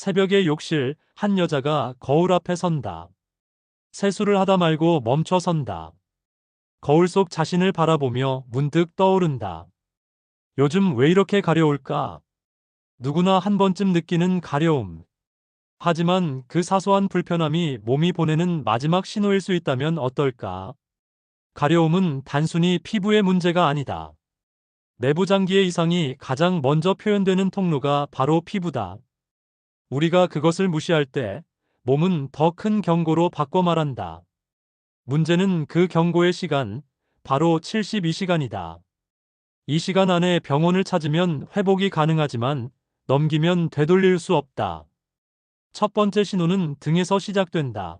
새벽의 욕실 한 여자가 거울 앞에 선다. 세수를 하다 말고 멈춰 선다. 거울 속 자신을 바라보며 문득 떠오른다. 요즘 왜 이렇게 가려울까? 누구나 한 번쯤 느끼는 가려움. 하지만 그 사소한 불편함이 몸이 보내는 마지막 신호일 수 있다면 어떨까? 가려움은 단순히 피부의 문제가 아니다. 내부 장기의 이상이 가장 먼저 표현되는 통로가 바로 피부다. 우리가 그것을 무시할 때 몸은 더 큰 경고로 바꿔 말한다. 문제는 그 경고의 시간, 바로 72시간이다. 이 시간 안에 병원을 찾으면 회복이 가능하지만 넘기면 되돌릴 수 없다. 첫 번째 신호는 등에서 시작된다.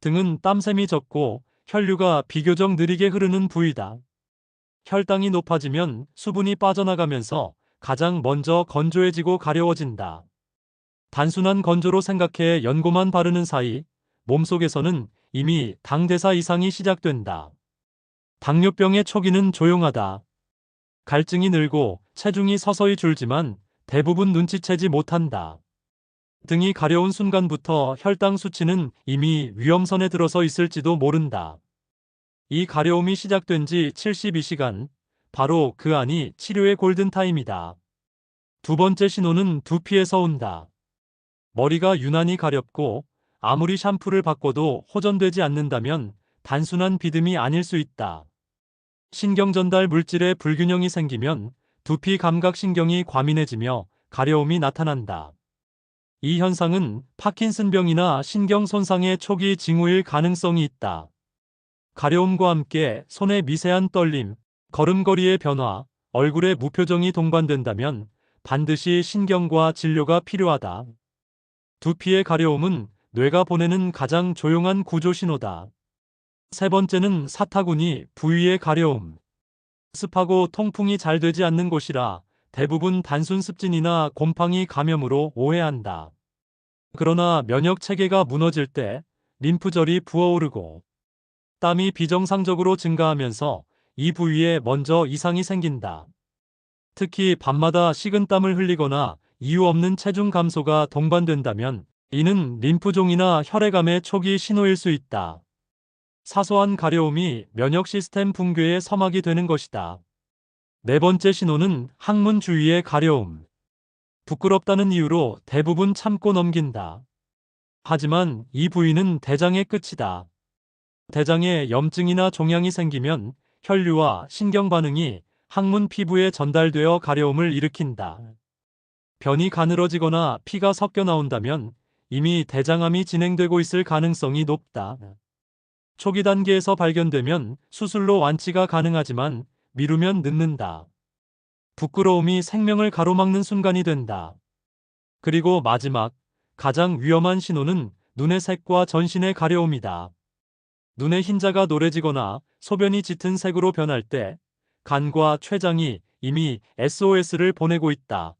등은 땀샘이 적고 혈류가 비교적 느리게 흐르는 부위다. 혈당이 높아지면 수분이 빠져나가면서 가장 먼저 건조해지고 가려워진다. 단순한 건조로 생각해 연고만 바르는 사이 몸속에서는 이미 당대사 이상이 시작된다. 당뇨병의 초기는 조용하다. 갈증이 늘고 체중이 서서히 줄지만 대부분 눈치채지 못한다. 등이 가려운 순간부터 혈당 수치는 이미 위험선에 들어서 있을지도 모른다. 이 가려움이 시작된 지 72시간, 바로 그 안이 치료의 골든타임이다. 두 번째 신호는 두피에서 온다. 머리가 유난히 가렵고 아무리 샴푸를 바꿔도 호전되지 않는다면 단순한 비듬이 아닐 수 있다. 신경 전달 물질의 불균형이 생기면 두피 감각신경이 과민해지며 가려움이 나타난다. 이 현상은 파킨슨병이나 신경 손상의 초기 징후일 가능성이 있다. 가려움과 함께 손의 미세한 떨림, 걸음걸이의 변화, 얼굴의 무표정이 동반된다면 반드시 신경과 진료가 필요하다. 두피의 가려움은 뇌가 보내는 가장 조용한 구조 신호다. 세 번째는 사타구니 부위의 가려움. 습하고 통풍이 잘 되지 않는 곳이라 대부분 단순 습진이나 곰팡이 감염으로 오해한다. 그러나 면역 체계가 무너질 때 림프절이 부어오르고 땀이 비정상적으로 증가하면서 이 부위에 먼저 이상이 생긴다. 특히 밤마다 식은 땀을 흘리거나 이유 없는 체중 감소가 동반된다면 이는 림프종이나 혈액암의 초기 신호일 수 있다. 사소한 가려움이 면역 시스템 붕괴의 서막이 되는 것이다. 네 번째 신호는 항문 주위의 가려움. 부끄럽다는 이유로 대부분 참고 넘긴다. 하지만 이 부위는 대장의 끝이다. 대장에 염증이나 종양이 생기면 혈류와 신경 반응이 항문 피부에 전달되어 가려움을 일으킨다. 변이 가늘어지거나 피가 섞여 나온다면 이미 대장암이 진행되고 있을 가능성이 높다. 초기 단계에서 발견되면 수술로 완치가 가능하지만 미루면 늦는다. 부끄러움이 생명을 가로막는 순간이 된다. 그리고 마지막, 가장 위험한 신호는 눈의 색과 전신의 가려움이다. 눈의 흰자가 노래지거나 소변이 짙은 색으로 변할 때 간과 췌장이 이미 SOS를 보내고 있다.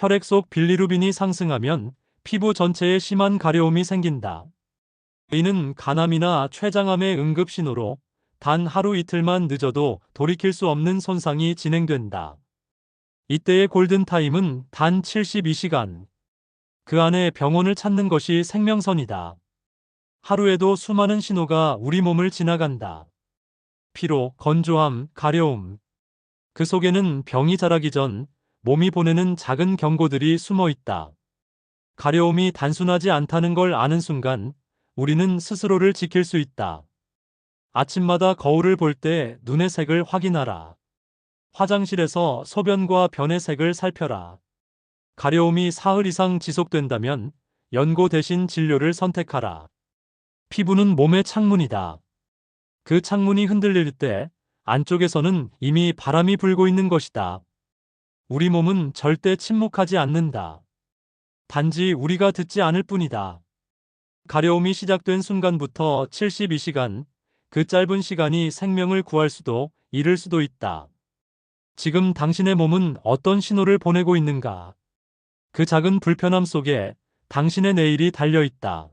혈액 속 빌리루빈이 상승하면 피부 전체에 심한 가려움이 생긴다. 이는 간암이나 췌장암의 응급 신호로 단 하루 이틀만 늦어도 돌이킬 수 없는 손상이 진행된다. 이때의 골든타임은 단 72시간. 그 안에 병원을 찾는 것이 생명선이다. 하루에도 수많은 신호가 우리 몸을 지나간다. 피로, 건조함, 가려움. 그 속에는 병이 자라기 전 몸이 보내는 작은 경고들이 숨어 있다. 가려움이 단순하지 않다는 걸 아는 순간 우리는 스스로를 지킬 수 있다. 아침마다 거울을 볼 때 눈의 색을 확인하라. 화장실에서 소변과 변의 색을 살펴라. 가려움이 사흘 이상 지속된다면 연고 대신 진료를 선택하라. 피부는 몸의 창문이다. 그 창문이 흔들릴 때 안쪽에서는 이미 바람이 불고 있는 것이다. 우리 몸은 절대 침묵하지 않는다. 단지 우리가 듣지 않을 뿐이다. 가려움이 시작된 순간부터 72시간, 그 짧은 시간이 생명을 구할 수도 잃을 수도 있다. 지금 당신의 몸은 어떤 신호를 보내고 있는가? 그 작은 불편함 속에 당신의 내일이 달려 있다.